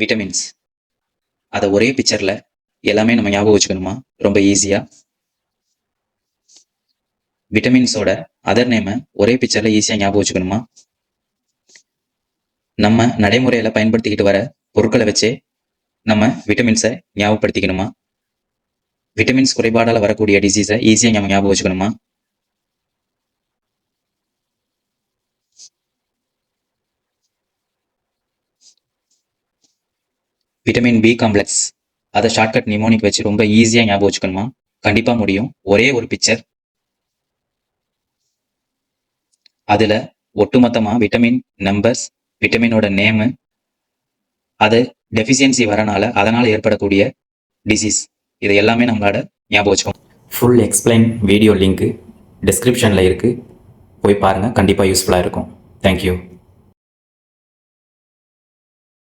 Vitamins அதை ஒரே பிக்சர்ல எல்லாமே நம்ம ஞாபகம் வச்சுக்கணுமா? ரொம்ப ஈஸியா விட்டமின்ஸோட அதர் நேம ஒரே பிக்சர்ல ஈஸியா ஞாபகம் வச்சுக்கணுமா? நம்ம நடைமுறையில பயன்படுத்திக்கிட்டு வர பொருட்களை வச்சே நம்ம விட்டமின்ஸை ஞாபகப்படுத்திக்கணுமா? விட்டமின்ஸ் குறைபாடால வரக்கூடிய டிசீஸை ஈஸியாக நம்ம ஞாபகம் வச்சுக்கணுமா? விட்டமின் பி காம்ப்ளெக்ஸ் அதை ஷார்ட்கட் நிமோனிக் வச்சு ரொம்ப ஈஸியாக ஞாபகம் வச்சுக்கணுமா? கண்டிப்பாக முடியும். ஒரே ஒரு பிக்சர் அதில் ஒட்டுமொத்தமாக விட்டமின் நம்பர்ஸ் விட்டமினோட நேமு அது டெஃபிஷியன்சி வரனால அதனால் ஏற்படக்கூடிய டிசீஸ் இது எல்லாமே நம்மளோட ஞாபகம் வச்சுக்கோம் ஃபுல் எக்ஸ்பிளைன் வீடியோ லிங்க்கு டிஸ்கிரிப்ஷனில் இருக்குது போய் பாருங்கள் கண்டிப்பாக யூஸ்ஃபுல்லாக இருக்கும். தேங்க்யூ